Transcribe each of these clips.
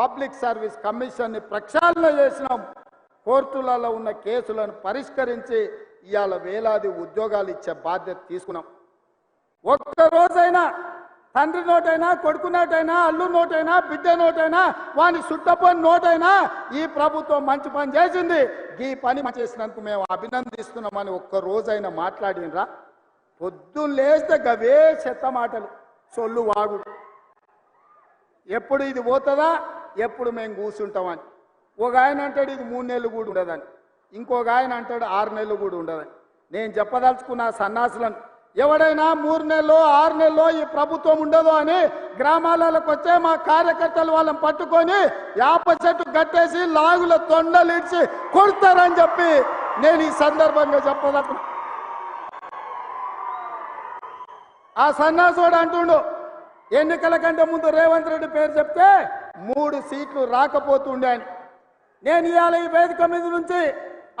Public service కమిషన్ని ప్రక్షాళన చేసినాం. కోర్టులలో ఉన్న కేసులను పరిష్కరించి ఇవాళ వేలాది ఉద్యోగాలు ఇచ్చే బాధ్యత తీసుకున్నాం. ఒక్క రోజైనా తండ్రి నోటైనా కొడుకు నోటైనా అల్లు నోటైనా బిడ్డ నోటైనా వాని సుట్టపోని నోటైనా ఈ ప్రభుత్వం మంచి పని చేసింది. ఈ పని చేసినందుకు మేము అభినందిస్తున్నామని ఒక్క రోజైనా మాట్లాడినరా? పొద్దున్న లేస్తే గవే చెత్త మాటలు. సొల్లు వాగుడు ఎప్పుడు ఇది పోతుందా? ఎప్పుడు మేము కూర్చుంటామని. ఒక ఆయన అంటాడు ఇది మూడు నెలలు కూడా ఉండదని. ఇంకొక ఆయన అంటాడు ఆరు నెలలు కూడా ఉండదని. నేను చెప్పదలుచుకున్న సన్నాసులను ఎవడైనా మూడు నెలలో ఆరు నెలలో ఈ ప్రభుత్వం ఉండదు అని గ్రామాలకు వచ్చే మా కార్యకర్తలు వాళ్ళని పట్టుకొని యాప చెట్టు కట్టేసి లాగుల తొండలిడ్చి కొడతారని చెప్పి నేను ఈ సందర్భంగా చెప్పదలుచుకున్నా. ఆ సన్నాసుడు అంటుండు ఎన్నికల కంటే ముందు రేవంత్ రెడ్డి పేరు చెప్తే మూడు సీట్లు రాకపోతుండే నేను ఇవాళ ఈ వేదిక మీద నుంచి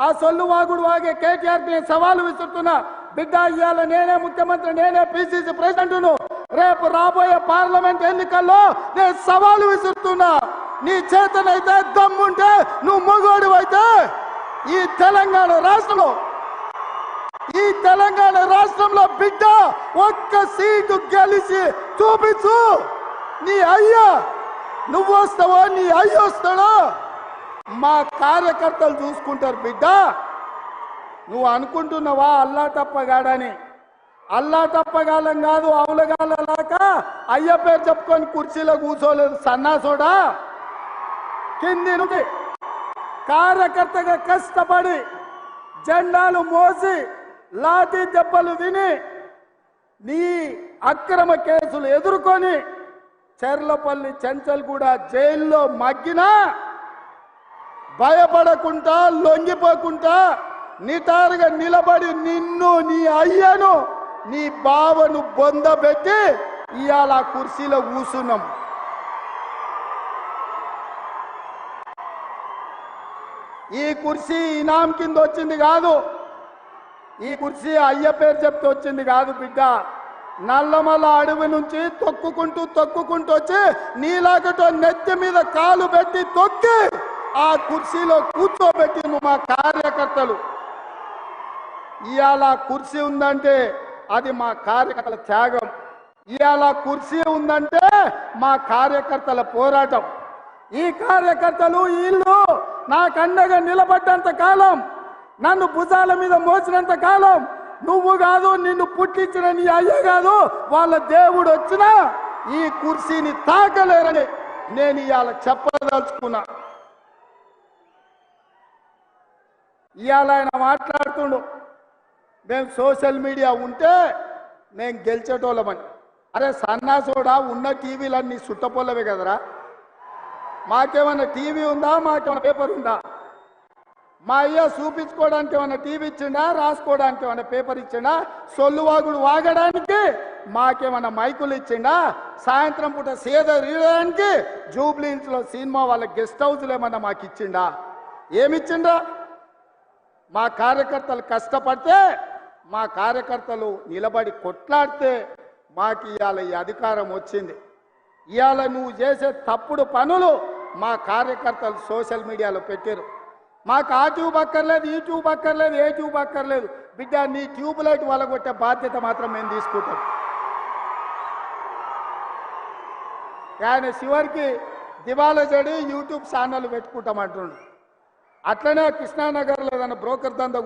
ఆ సొల్లు వాగుడు వాగే కేటీఆర్ నేను సవాలు విసురుతున్నా. బిడ్డ ఇవాళ నేనే ముఖ్యమంత్రి నేనే పిసిసి ప్రెసిడెంట్ను. రేపు రాబోయే పార్లమెంట్ ఎన్నికల్లో నేను సవాలు విసురుతున్నా. నీ చేతనైతే దమ్ముంటే నువ్వు మొగోడు అయితే ఈ తెలంగాణ రాష్ట్రంలో ఈ తెలంగాణ రాష్ట్రంలో బిడ్డ ఒక్క సీటు గెలిచి చూపించు. నీ అయ్యా నువ్వు వస్తావో నీ అయ్య వస్తాడో? మా కార్యకర్తలు చూసుకుంటారు బిడ్డ. నువ్వు అనుకుంటున్నావా అల్లా తప్పగాడని అల్లా తప్పగాలం కాదు అవులగాలలాక అయ్య పేరు చెప్పుకొని కుర్చీలో కూర్చోలేదు సన్నాసోడా? కింది నుండి కార్యకర్తగా కష్టపడి జెండాలు మోసి లాఠీ దెబ్బలు విని నీ అక్రమ కేసులు ఎదుర్కొని చెర్లపల్లి చెంచల్ కూడా జైల్లో మగ్గినా భయపడకుండా లొంగిపోకుండా నిటారుగా నిలబడి నిన్ను నీ అయ్యను నీ బావను బొందబెట్టి ఇవాళ కుర్చీలో కూసున్నాం. ఈ కుర్చీ ఇనాం కింద వచ్చింది కాదు. ఈ కుర్చీ అయ్య పేరు చెప్తే వచ్చింది కాదు బిడ్డ. నల్లమల్ల అడవి నుంచి తొక్కుకుంటూ తొక్కుకుంటూ వచ్చి నీలాగటో నెత్తి మీద కాలు పెట్టి తొక్కి ఆ కుర్చీలో కూర్చోబెట్టి మా కార్యకర్తలు. ఇవాళ కుర్చీ ఉందంటే అది మా కార్యకర్తల త్యాగం. ఇవాళ కుర్చీ ఉందంటే మా కార్యకర్తల పోరాటం. ఈ కార్యకర్తలు వీళ్ళు నాకు అండగా నిలబడ్డంత కాలం నన్ను భుజాల మీద మోసినంత కాలం నువ్వు కాదు నిన్ను పుట్టించిన నీ అయ్య కాదు వాళ్ళ దేవుడు వచ్చినా ఈ కుర్చీని తాకలేరని నేను ఇవాళ చెప్పదలుచుకున్నా. ఇవాళ ఆయన మాట్లాడుతుండు మేము సోషల్ మీడియా ఉంటే మేము గెలిచేటోళ్ళమని. అరే సన్నాసోడా ఉన్న టీవీలన్నీ సుట్టపోలవే కదరా? మాకేమన్నా టీవీ ఉందా? మాకేమన్నా పేపర్ ఉందా? మా అయ్య చూపించుకోవడానికి ఏమన్నా టీవీ ఇచ్చిండా రాసుకోవడానికి ఏమన్నా పేపర్ ఇచ్చిండా సొల్లు వాగుడు వాగడానికి మాకేమన్నా మైకులు ఇచ్చిండా సాయంత్రం పూట సేద రీయడానికి జూబ్లీన్స్లో సినిమా వాళ్ళ గెస్ట్ హౌస్లు ఏమన్నా మాకు ఇచ్చిండా ఏమిచ్చిండా మా కార్యకర్తలు కష్టపడితే మా కార్యకర్తలు నిలబడి కొట్లాడితే మాకు ఇవాళ ఈ అధికారం వచ్చింది. ఇవాళ నువ్వు చేసే తప్పుడు పనులు మా కార్యకర్తలు సోషల్ మీడియాలో పెట్టారు మాకు ఆ ట్యూబ్ అక్కర్లేదు ఈ ట్యూబ్ అక్కర్లేదు ఏ ట్యూబ్ అక్కర్లేదు. బిడ్డ నీ ట్యూబ్ లైట్ వలగొట్టే బాధ్యత మాత్రం మేము తీసుకుంటాం. ఆయన చివరికి దివాలా చెడి యూట్యూబ్ ఛానల్ పెట్టుకుంటాం అంటున్నాడు అట్లనే కృష్ణానగర్లో ఏదైనా బ్రోకర్ దందా